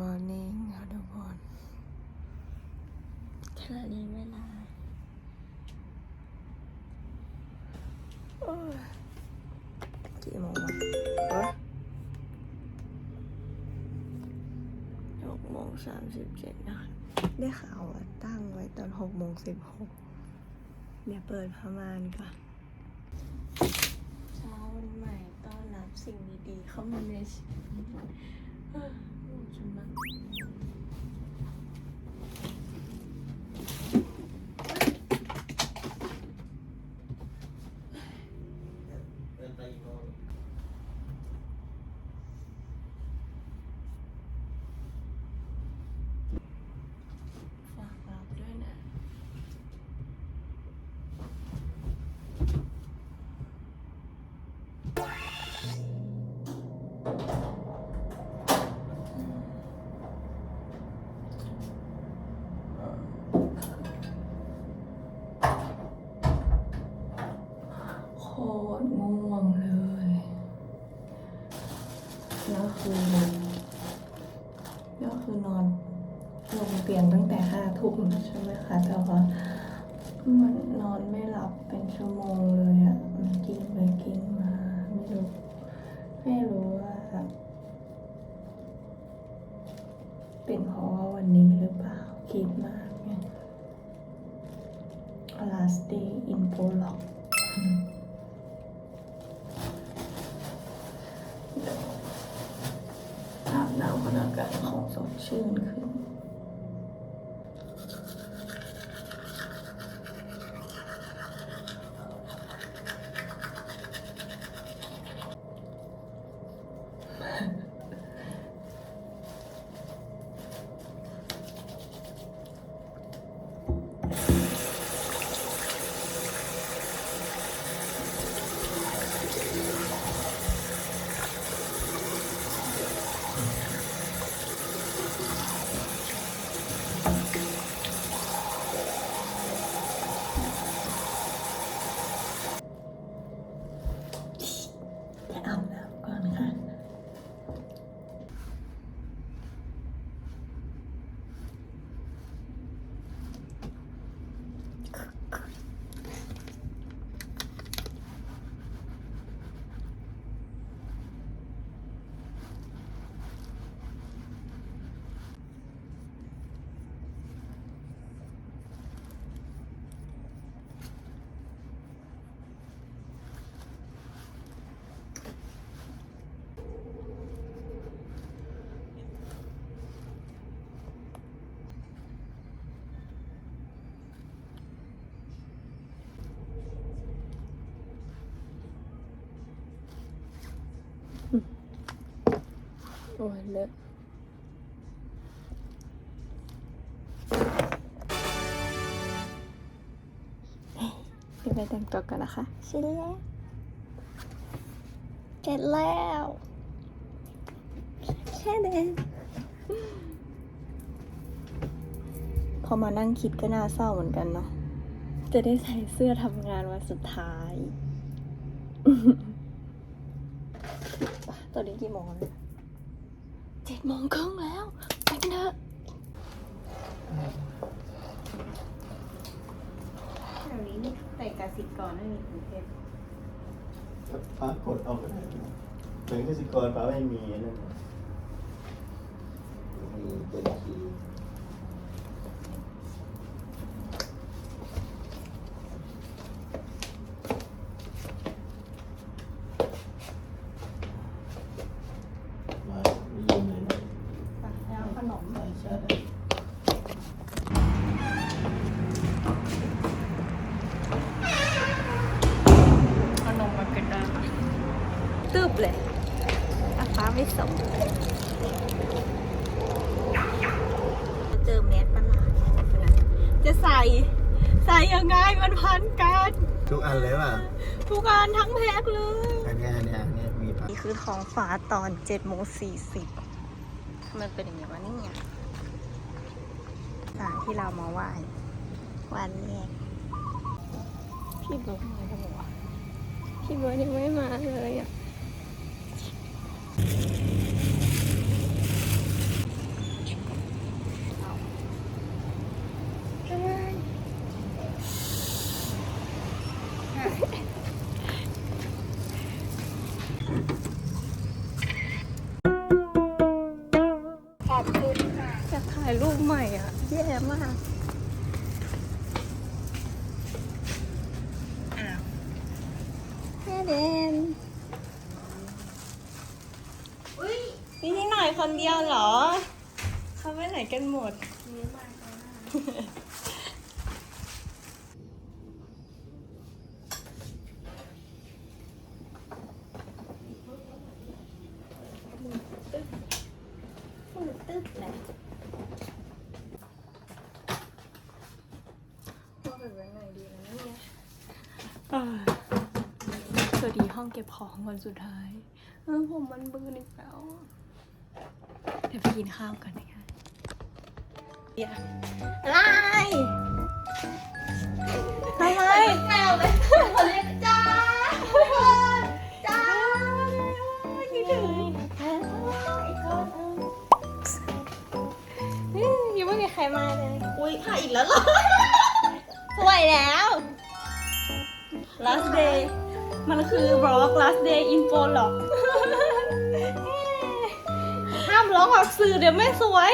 มอร์นิ่งค่ะทุกคนขณะนี้เวลาโอ้ยกี่โมงวะเอ้ยหกโมงสามสิบเจ็ดนาทีได้ข่าวว่าตั้งไว้ตอนหกโมงสิบหกเดี๋ยวเปิดพม่านก่อนเช้าวันใหม่ต้อนรับสิ่งดีๆเข้ามาในชีวิต เอ้อง่วงจังนะ ฝากรับด้วยนะ โค ตรง่วงเลยแล้วคือแล้วคือนอนลงเตียงตั้งแต่ห้าทุ่มใช่ไหมคะแต่ว่ามันนอนไม่หลับเป็นชั่วโมงเลยอะมันกินไปกินมา ไม่รู้ ไม่รู้ว่าเป็นเพราะว่าวันนี้หรือเปล่าคิดมากเนี่ย last day in Pollock อาบน้ำมัน อากาศของสดชื่นขึ้น ไปอาบน้ำก่อนค่ะ โอ้ยเลอะเดี๋ยวไปแต่งตัวกันนะคะเสร็จแล้วเสร็จแล้วแค่เด็นพอมานั่งคิดก็น่าเศร้าเหมือนกันเนาะ จะได้ใส่เสื้อทำงานวันสุดท้าย ตอนนี้กี่โมงแล้ว เจ็ดโมงครึ่งแล้ว ไปกันเถอะแถวนี้นี่แต่กสิกรไม่มีกรุงเทพป้ากดเอาก็ได้ถึงกสิกรป้าไม่มีนั่นมีบัญชีมาเยี่ยมเลยนะ แล้วข นมใช่ใช่ขนมมาเกิดได้ค่ะตึบเลยอาฟ้าไม่สมเจอเม็ดประหลาดจะใส่ ใส่ยังไงมันพันกัน ทุกอันเลยป่ะ ทุกอันทั้งแพ็คเลยอันเนี้ยอันเนี้ยอันเนี้ยมีผักนี่คือท้องฟ้าตอนเจ็ดโมงสี่สิบ มันเป็นอย่างไงวะเนี่ยสถานที่เรามาไหว้วันแรกพี่เบิร์ดมาแล้วเหรอวะพี่เบิร์ดยังไม่มาเลยอะข มากอ้าวแม่เดนนี่ที่หน่อยคนเดียวเหรอ เขาไปไหนกันหมด มือตึ๊บแหละว่าเป็นยังไงดีนะเนี่ยสวัสดีห้ องเก็บของวันสุดท้าย เออผมมันบืนอีกแล้ว เดี๋ยวไปกินข้าวกันนะคะอย่าอะไรอะไรแมวเลยคนเรียกจ้าจ้าคิดถึงยังไม่มีใครมาเลย อุ้ยถ่ายอีกแล้วเหรอสวยแล้ว last day มันคือบล็อก last day info หรอก ห้ามร้องออกสื่อเดี๋ยวไม่สวย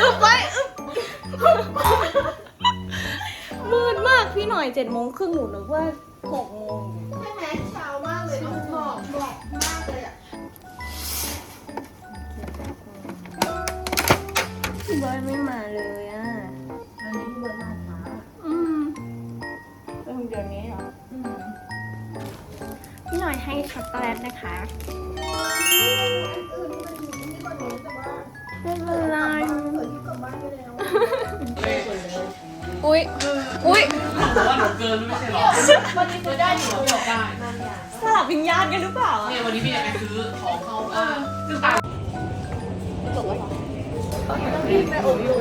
อึบไว้อึบมืดมากพี่หน่อยเจ็ดโมงครึ่งหนูนึกว่าหกโมงใช่ไหมเช้ามากเลยเนอะหมอกหมอกมากเลยอะพี่เบิร์ดไม่มาเลยอะ อันนี้เบอร์มาฟ้าอืมเป็นเดือนนี้เหรออืมพี่ หน่อยให้ช็อกโกแลตนะคะไม่เป็นไรอุ้ยอุ้ยว่าหนูเกินไม่ใช่หรอวันนี้ซื้อได้อยู่เขาบอกได้สลับวิญญาณกันหรือเปล่าเนี่ยวันนี้พี่อยากไปซื้อของเขาเออซึ่งตามไปอบรม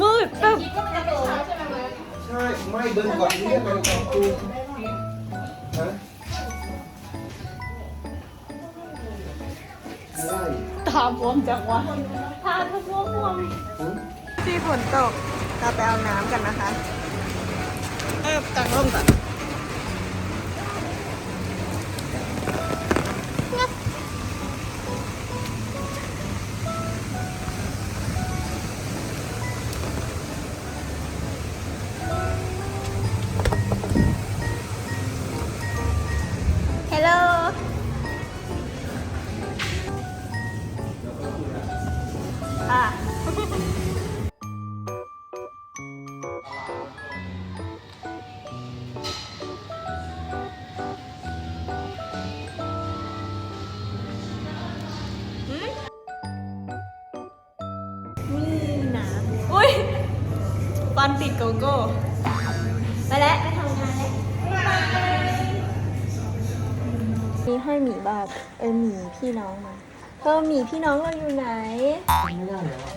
มืดตึ๊บคิดว่ามจะโตแล้วใช่ไมเบิร์ดใช่ ไม่เบิ้งก่อนที่จะไปกองตู ตาบวมจังวะตาทุกบวมบวมหืมที่ฝนตกเราไปเอาน้ำกันนะคะ เออตังร่มก่อน ปันติดโกโก้ ไปแล้วไปทำงานแล้วนี่ให้หมีบาทเอ้ยหมีพี่น้องมาเธอหมีพี่น้องเราอยู่ไหนไม่ได้แล้วอะ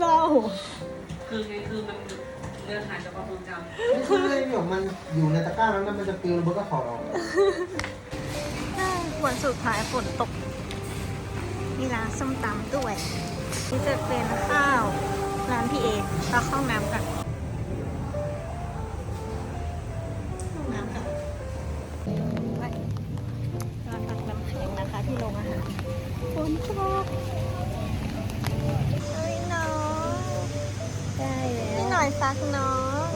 เราคือไงคือมันเดินหายจากความทรงจไม่ใช่เดี๋ยวมันอยู่ในตะกร้านั้นแล้วมันจะปลิวแล้วมันก็ถอดออกวันสุดท้ายฝนตก มีร้านส้มตำด้วย นี่จะเป็นข้าวร้านพี่เอเราเข้าห้องน้ำกัน ซักน้อง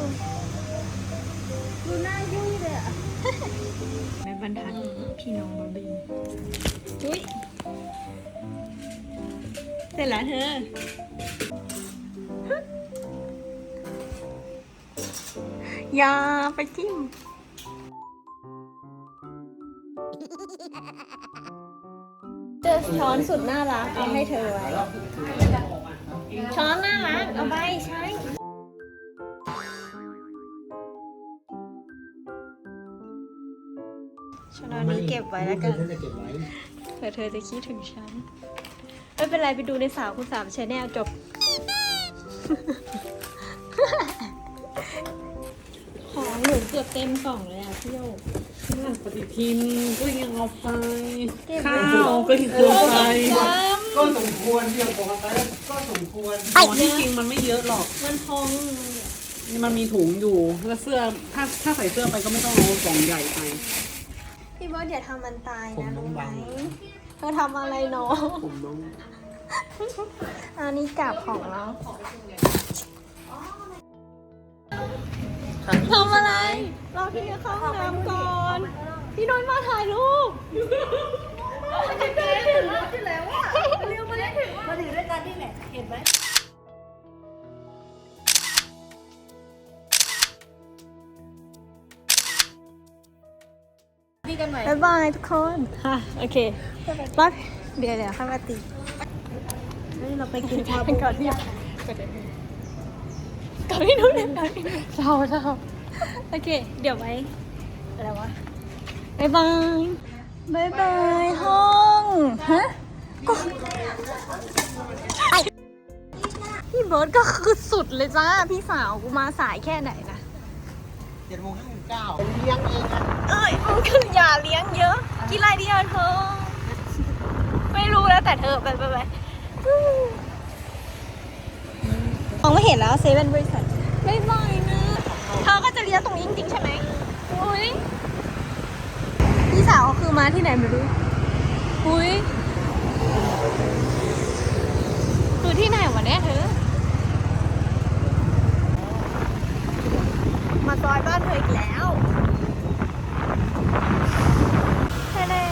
ดูหน้ายุ่ยเลยอะแม่บรรทัดพี่น้องบอบีอุ้ยเสร็จแล้วเธออย่าไปจิ้มเจอช้อนสุดน่ารักเอาให้เธอไว้ช้อนน่ารักเอาไปใช้ช้ ก็บไว้แล้วกันฉันจะเก็บไว้เผื่อเธอจะคิดถึงฉัน ไม่เป็นไรไปดูในสาวคุณสามชแนลจบหนูเกือบเต็มกล่องเลยอะพี่โยกปฏิทินก็ยังเอาไปเก็บไว้ข้าวก็ยังเอาไป ก็สมควรที่จะบอกไปแล้วก็สมควรอ๋อที่จริงมันไม่เยอะหรอก มันพองนี่มันมีถุงอยู่แล้วเสื้อถ้าถ้าใส่เสื้อไปก็ไม่ต้องเอากล่องใหญ่ไป พี่บอสอย่าทำมันตายผมนะต้อรู้งไหมบัง เธอทำอะไรน้องผมน้องอันนี้กลับของเราทำอะไร เราที่จะเข้าห้องน้ำก่อน พี่น้อยมาถ่ายรูปดีกันหน่ อยบ๊ายบายทุกคนค่ะโอเครอดเดี๋ยวเดี๋ยวค่อยมาตีเฮ้ยเราไปกินชาบูก่อนที่ก่อนที่นู้นก่อนที่นู้นเราเราโอเค เดี๋ยวไว้อะไรวะบ๊ายบายบ๊ายบายห้องฮะก็พี่เบิร์ดก็คือสุดเลยจ้า พี่สาวกูมาสายแค่ไหนนะเจ็ดโมงห้าสิบ เก้าเลี้ยงเองอะเอ้ยมึงคืออย่าเลี้ยงเยอะกินอะไรดีอะเธอ ไม่รู้แล้วแต่เธอไปไปไปมองไม่เห็นแล้วเซเว่นบริษัทไม่บายนะเธอก็จะเลี้ยงตรงนี้จริงๆใช่ไหมอุ้ยพี่สาวคือมาที่ไหนไม่รู้อุ้ยคือที่ไหนวะเนี่ยเธอ มา ซอยบ้านเธออีกแล้วแน่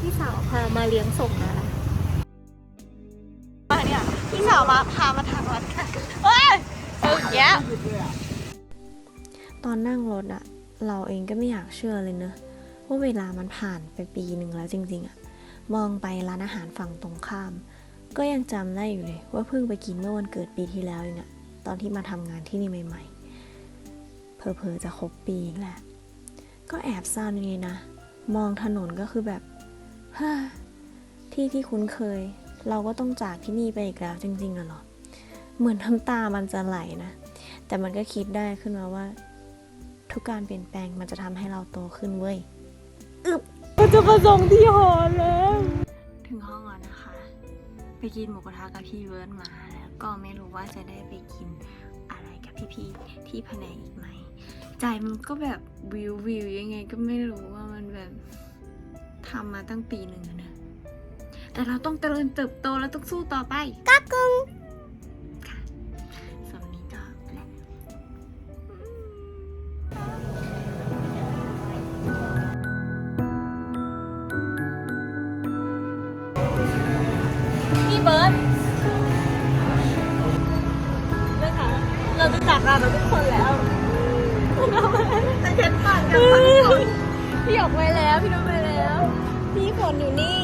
พี่สาวพามาเลี้ยงส่งนะมาเนี่ยพี่สาวมาพามาทางวัดค่ะเฮ้ยเออแย่ตอนนั่งรถอะเราเองก็ไม่อยากเชื่อเลยเนอะว่าเวลามันผ่านไปปีหนึ่งแล้วจริง ๆอะมองไปร้านอาหารฝั่งตรงข้าม ก็ยังจำได้อยู่เลย ว่าเพิ่งไปกินเมื่อวันเกิดปีที่แล้วเองอะตอนที่มาทำงานที่นี่ใหม่ ๆ เพอๆจะครบปีอีกแหละ ก็แอบเศร้านิดๆนะ มองถนนก็คือแบบฮ่าที่ที่คุ้นเคย เราก็ต้องจากที่นี่ไปอีกแล้วจริงๆอะเหรอ เหมือนน้ำตามันจะไหลนะ แต่มันก็คิดได้ขึ้นมาว่า ทุกการเปลี่ยนแปลงมันจะทำให้เราโตขึ้นเว้ย อึบก็จะมาส่งที่หอแล้ว ถึงห้องแล้วนะคะ ไปกินหมูกระทะกับพี่เวิร์ดมา แล้วก็ไม่รู้ว่าจะได้ไปกินอะไรกับพี่ๆที่แผนกอีกไหม ใจมันก็แบบวิววิวยังไงก็ไม่รู้ว่ามันแบบทำมาตั้งปีหนึ่งนะ แต่เราต้องเจริญเติบโตแล้วต้องสู้ต่อไปกักกึง พี่เบิร์ดนะคะเราจะจากลาแบบทุกคนแล้วเราจะเช็ดปากกันทุกคนพี่ออกไปแล้ว พี่นุ้ไปแล้ว พี่ฝนอยู่นี่